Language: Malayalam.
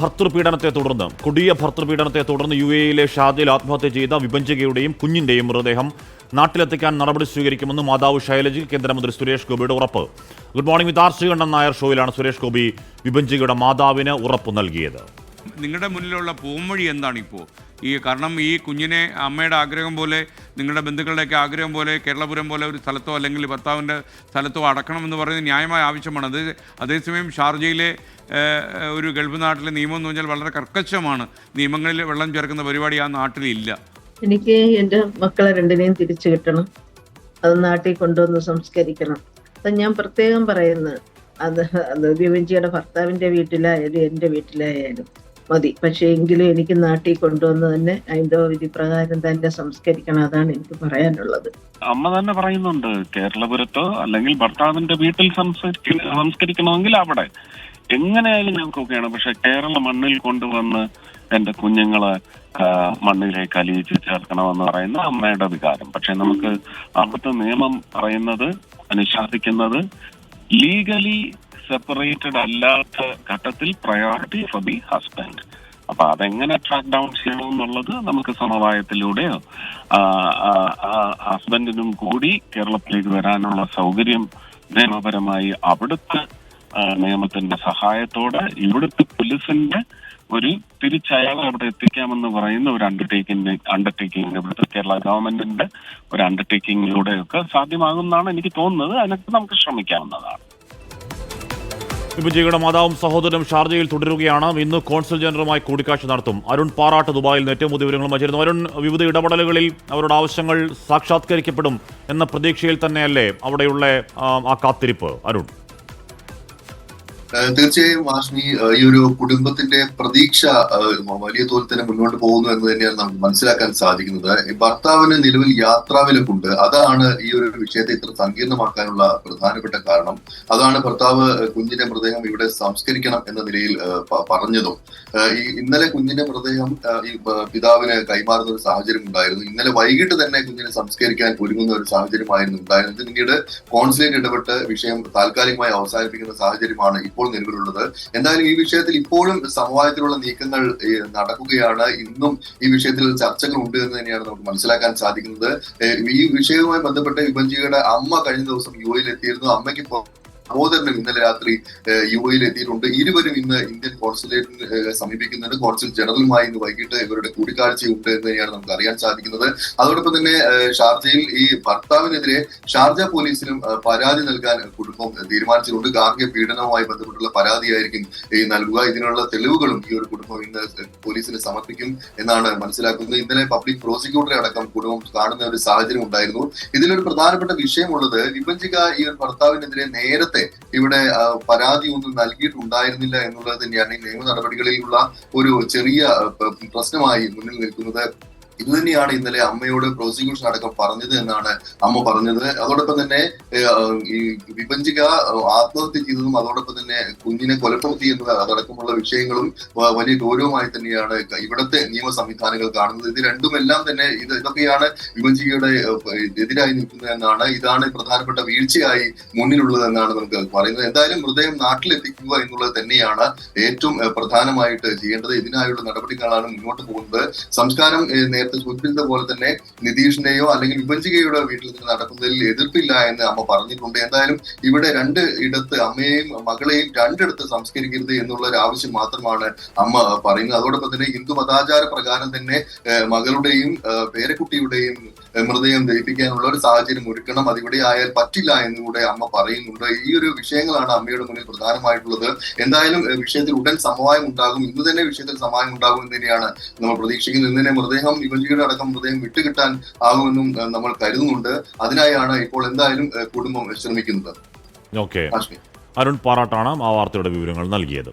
ഭർത്തൃപീഡനത്തെ തുടർന്ന് കൊടിയ ഭർത്തൃപീഡനത്തെ തുടർന്ന് യു എയിലെ ഷാദിയിൽ ആത്മഹത്യ ചെയ്ത വിഭജികയുടെയും കുഞ്ഞിന്റെയും മൃതദേഹം നാട്ടിലെത്തിക്കാൻ നടപടി സ്വീകരിക്കുമെന്ന് മാതാവ് ശൈലജി കേന്ദ്രമന്ത്രി സുരേഷ് ഗോപിയുടെ ഉറപ്പ്. Good morning with R Sreekandan Nair ഷോയിലാണ് Suresh Gopi വിഭജികയുടെ മാതാവിന് ഉറപ്പ് നൽകിയത്. നിങ്ങളുടെ മുന്നിലുള്ള പോംവഴി എന്താണ് ഇപ്പോൾ ഈ കാരണം ഈ കുഞ്ഞിനെ അമ്മയുടെ ആഗ്രഹം പോലെ നിങ്ങളുടെ ബന്ധുക്കളുടെയൊക്കെ ആഗ്രഹം പോലെ കേരളപുരം പോലെ ഒരു സ്ഥലത്തോ അല്ലെങ്കിൽ ഭർത്താവിന്റെ സ്ഥലത്തോ അടക്കണമെന്ന് പറയുന്നത് ന്യായമായ ആവശ്യമാണ്. അത് അതേസമയം ഷാർജയിലെ ഒരു ഗൾഫ് നാട്ടിലെ നിയമം എന്ന് പറഞ്ഞാൽ വളരെ കർക്കശമാണ്. നിയമങ്ങളിൽ വെള്ളം ചേർക്കുന്ന പരിപാടി ആ നാട്ടിലില്ല. എനിക്ക് എന്റെ മക്കളെ രണ്ടിനെയും തിരിച്ചു കിട്ടണം. അത് നാട്ടിൽ കൊണ്ടുവന്ന് സംസ്കരിക്കണം. അത് ഞാൻ പ്രത്യേകം പറയുന്നത് അത് അത് വിവഞ്ചിയുടെ ഭർത്താവിന്റെ വീട്ടിലായാലും എന്റെ വീട്ടിലായാലും മതി. പക്ഷേ എങ്കിലും എനിക്ക് നാട്ടിൽ കൊണ്ടുവന്ന് തന്നെ അതിന്റെ വിധി പ്രകാരം തന്നെ സംസ്കരിക്കണം. അതാണ് എനിക്ക് പറയാനുള്ളത്. അമ്മ തന്നെ പറയുന്നുണ്ട് കേരളപുരത്തോ അല്ലെങ്കിൽ ഭർത്താവിന്റെ വീട്ടിൽ സംസ്കരിക്കണമെങ്കിൽ അവിടെ. എങ്ങനെയായാലും ഞങ്ങൾക്കൊക്കെയാണ്. പക്ഷെ കേരള മണ്ണിൽ കൊണ്ടുവന്ന് എന്റെ കുഞ്ഞുങ്ങളെ മണ്ണിലേക്ക് അലിയിച്ച് ചേർക്കണമെന്ന് പറയുന്ന അമ്മയുടെ വികാരം. പക്ഷെ നമുക്ക് അവിടുത്തെ നിയമം പറയുന്നത് അനുശാസിക്കുന്നത് ലീഗലി സെപ്പറേറ്റഡ് അല്ലാത്ത ഘട്ടത്തിൽ പ്രയോറിറ്റി ഫോർ ദി ഹസ്ബൻഡ് അപ്പൊ അതെങ്ങനെ ട്രാക്ക് ഡൗൺ ചെയ്യണം എന്നുള്ളത് നമുക്ക് സമവായത്തിലൂടെയോ ഹസ്ബൻഡിനും കൂടി കേരളത്തിലേക്ക് വരാനുള്ള സൗകര്യം നിയമപരമായി അവിടുത്തെ നിയമത്തിന്റെ സഹായത്തോടെ ഇവിടുത്തെ പോലീസിന്റെ ഒരു തിരിച്ചയാളെ അവിടെ എത്തിക്കാമെന്ന് പറയുന്ന ഒരു അണ്ടർടേക്കിംഗ് അണ്ടർടേക്കിംഗ് ഇവിടുത്തെ കേരള ഗവൺമെന്റിന്റെ ഒരു അണ്ടർടേക്കിങ്ങിലൂടെയൊക്കെ സാധ്യമാകുമെന്നാണ് എനിക്ക് തോന്നുന്നത്. അതിനൊക്കെ നമുക്ക് ശ്രമിക്കാവുന്നതാണ്. വിഭജികയുടെ മാതാവും സഹോദരനും ഷാർജയിൽ തുടരുകയാണ്. ഇന്ന് കോൺസൽ ജനറലുമായി കൂടിക്കാഴ്ച നടത്തും. അരുൺ പാറാട്ട് ദുബായിൽ നിന്ന് ഏറ്റവും പുതിയ വിവരങ്ങളും വച്ചിരുന്നു അരുൺ വിവിധ ഇടപെടലുകളിൽ അവരുടെ ആവശ്യങ്ങൾ സാക്ഷാത്കരിക്കപ്പെടും എന്ന പ്രതീക്ഷയിൽ തന്നെയല്ലേ അവിടെയുള്ള ആ, കാത്തിരിപ്പ്? അരുൺ. തീർച്ചയായും വാഷ്മി ഈ ഒരു കുടുംബത്തിന്റെ പ്രതീക്ഷ വലിയ തോതിൽ തന്നെ മുന്നോട്ട് പോകുന്നു എന്ന് തന്നെയാണ് നമുക്ക് മനസ്സിലാക്കാൻ സാധിക്കുന്നത്. ഭർത്താവിന് നിലവിൽ യാത്രാവിലക്കുണ്ട്. അതാണ് ഈ ഒരു വിഷയത്തെ ഇത്ര സങ്കീർണമാക്കാനുള്ള പ്രധാനപ്പെട്ട കാരണം. അതാണ് ഭർത്താവ് കുഞ്ഞിന്റെ മൃതദേഹം ഇവിടെ സംസ്കരിക്കണം എന്ന നിലയിൽ പറഞ്ഞതും. ഈ ഇന്നലെ കുഞ്ഞിന്റെ മൃതദേഹം ഈ പിതാവിന് കൈമാറുന്ന ഒരു സാഹചര്യം ഉണ്ടായിരുന്നു. ഇന്നലെ വൈകിട്ട് തന്നെ കുഞ്ഞിനെ സംസ്കരിക്കാൻ ഒരുങ്ങുന്ന ഒരു സാഹചര്യമായിരുന്നു ഉണ്ടായിരുന്നത്. പിന്നീട് കോൺസുലേറ്റ് ഇടപെട്ട് വിഷയം താൽക്കാലികമായി അവസാനിപ്പിക്കുന്ന സാഹചര്യമാണ് ഇപ്പോൾ നിലവിലുള്ളത്. എന്തായാലും ഈ വിഷയത്തിൽ ഇപ്പോഴും സമവായത്തിലുള്ള നീക്കങ്ങൾ നടക്കുകയാണ്. ഇന്നും ഈ വിഷയത്തിൽ ചർച്ചകൾ ഉണ്ട് എന്ന് തന്നെയാണ് നമുക്ക് മനസ്സിലാക്കാൻ സാധിക്കുന്നത്. ഈ വിഷയവുമായി ബന്ധപ്പെട്ട് വിഭജിയുടെ അമ്മ കഴിഞ്ഞ ദിവസം യു എയിൽ എത്തിയിരുന്നു അമ്മയ്ക്ക് ഇപ്പോൾ സഹോദരനും ഇന്നലെ രാത്രി യു എയിൽ എത്തിയിട്ടുണ്ട്. ഇരുവരും ഇന്ന് ഇന്ത്യൻ കോൺസുലേറ്റിന് സമീപിക്കുന്നുണ്ട്. കോൺസുൽ ജനറലുമായി ഇന്ന് വൈകിട്ട് ഇവരുടെ കൂടിക്കാഴ്ചയുണ്ട് എന്ന് തന്നെയാണ് നമുക്ക് അറിയാൻ സാധിക്കുന്നത്. അതോടൊപ്പം തന്നെ ഷാർജയിൽ ഈ ഭർത്താവിനെതിരെ ഷാർജ പോലീസിനും പരാതി നൽകാൻ കുടുംബം തീരുമാനിച്ചിട്ടുണ്ട്. ഗാർഹിക പീഡനവുമായി ബന്ധപ്പെട്ടുള്ള പരാതിയായിരിക്കും ഈ നൽകുക. ഇതിനുള്ള തെളിവുകളും ഈ ഒരു കുടുംബം ഇന്ന് പോലീസിന് സമർപ്പിക്കും എന്നാണ് മനസ്സിലാക്കുന്നത്. ഇന്നലെ പബ്ലിക് പ്രോസിക്യൂട്ടറെ അടക്കം കുടുംബം കാണുന്ന ഒരു സാഹചര്യം ഉണ്ടായിരുന്നു. ഇതിലൊരു പ്രധാനപ്പെട്ട വിഷയമുള്ളത് വിഭജിക ഈ ഒരു ഭർത്താവിനെതിരെ നേരത്തെ ഇവിടെ പരാതി ഒന്നും നൽകിയിട്ടുണ്ടായിരുന്നില്ല എന്നുള്ളത് തന്നെയാണ് ഈ നിയമ നടപടികളിലുള്ള ഒരു ചെറിയ പ്രശ്നമായി മുന്നിൽ നിൽക്കുന്നത്. ഇത് തന്നെയാണ് ഇന്നലെ അമ്മയോട് പ്രോസിക്യൂഷൻ അടക്കം പറഞ്ഞത് എന്നാണ് അമ്മ പറഞ്ഞത്. അതോടൊപ്പം തന്നെ ഈ വിഭജിക ആത്മഹത്യ ചെയ്തതും അതോടൊപ്പം തന്നെ കുഞ്ഞിനെ കൊലപ്പെടുത്തി എന്നത് അതടക്കമുള്ള വിഷയങ്ങളും വലിയ ഗൗരവമായി തന്നെയാണ് ഇവിടുത്തെ നിയമ സംവിധാനങ്ങൾ കാണുന്നത്. ഇത് രണ്ടുമെല്ലാം തന്നെ ഇത് ഇതൊക്കെയാണ് വിഭജികയുടെ എതിരായി നിൽക്കുന്നത് എന്നാണ് ഇതാണ് പ്രധാനപ്പെട്ട വീഴ്ചയായി മുന്നിലുള്ളത് എന്നാണ് നമുക്ക് പറയുന്നത്. എന്തായാലും ഹൃദയം നാട്ടിലെത്തിക്കുക എന്നുള്ളത് തന്നെയാണ് ഏറ്റവും പ്രധാനമായിട്ട് ചെയ്യേണ്ടത്. ഇതിനായുള്ള നടപടികളാണ് മുന്നോട്ട് പോകുന്നത്. സംസ്കാരം ഏഹ്, നേരത്തെ സൂചിപ്പിച്ചത് പോലെ തന്നെ നിതീഷിന്റെയോ അല്ലെങ്കിൽ വിഭജികയുടെ വീട്ടിൽ നിന്ന് നടക്കുന്നതിൽ എതിർപ്പില്ല എന്ന് അമ്മ പറഞ്ഞിട്ടുണ്ട്. എന്തായാലും ഇവിടെ രണ്ട് ഇടത്ത് അമ്മയെയും മകളെയും രണ്ടിടത്ത് സംസ്കരിക്കരുത് എന്നുള്ള ഒരു ആവശ്യം മാത്രമാണ് അമ്മ പറയുന്നത്. അതോടൊപ്പം തന്നെ ഹിന്ദു മതാചാര പ്രകാരം തന്നെ മകളുടെയും പേരക്കുട്ടിയുടെയും മൃതദേഹം ദഹിപ്പിക്കാനുള്ള ഒരു സാഹചര്യം ഒരുക്കണം. അതിവിടെ ആയാൽ പറ്റില്ല എന്നുകൂടെ അമ്മ പറയുന്നുണ്ട്. ഈ ഒരു വിഷയങ്ങളാണ് അമ്മയുടെ മുന്നിൽ പ്രധാനമായിട്ടുള്ളത്. എന്തായാലും വിഷയത്തിൽ ഉടൻ സമവായം ഉണ്ടാകും. ഇന്ന് തന്നെ വിഷയത്തിൽ സമവായം ഉണ്ടാകും എന്ന് തന്നെയാണ് നമ്മൾ പ്രതീക്ഷിക്കുന്നത്. ഇന്ന് തന്നെ മൃതദേഹം വിഭജിയുടെ അടക്കം മൃതദേഹം വിട്ടുകിട്ടാൻ ആകുമെന്നും നമ്മൾ കരുതുന്നുണ്ട്. അതിനായാണ് ഇപ്പോൾ എന്തായാലും കുടുംബം ശ്രമിക്കുന്നത് അരുൺ പാറാട്ടാണ് ആ വാർത്തയുടെ വിവരങ്ങൾ നൽകിയത്.